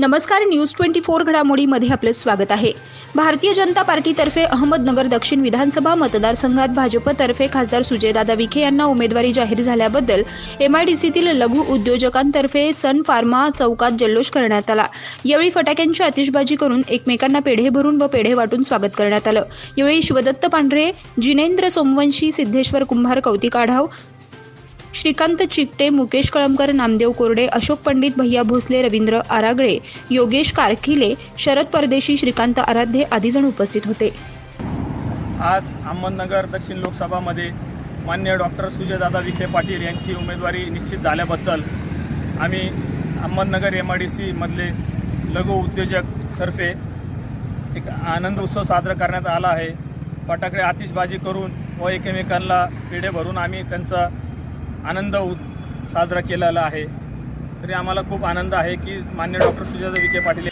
नमस्कार news twenty four घडामोडीमध्ये आपलं स्वागत आहे. भारतीय जनता पार्टीतर्फे अहमदनगर दक्षिण विधानसभा मतदारसंघात भाजपतर्फे खासदार सुजयदादा विखे यांना उमेदवारी जाहीर झाल्याबद्दल एमआयडीसीतील लघु उद्योजकांतर्फे सन फार्मा चौकात जल्लोष करण्यात आला. यावेळी फटाक्यांची आतिषबाजी करून एकमेकांना पेढे भरून व पेढे वाटून स्वागत करण्यात आलं. यावेळी शिवदत्त पांढरे जिनेंद्र सोमवंशी सिद्धेश्वर कुंभार कौतिक आढाव श्रीकांत चिकटे मुकेश कळमकर नामदेव कोरडे अशोक पंडित भैया भोसले रवींद्र आरागळे योगेश कारखिले शरद परदेशी श्रीकांत आराध्ये आदी जण उपस्थित होते. आज अहमदनगर दक्षिण लोकसभामध्ये मान्य डॉक्टर सुजयदादा विखे पाटील यांची उमेदवारी निश्चित झाल्याबद्दल आम्ही अहमदनगर एम आय डी सीमधले लघु उद्योजक तर्फे एक आनंद उत्सव साजरा करण्यात आला आहे. फटाकडे आतिषबाजी करून व एकमेकांना पेढे भरून आम्ही त्यांचा आनंद साजरा केलेला आहे. तरी आम्हाला खूप आनंद आहे की मान्य डॉक्टर सुजाता विखे पाटील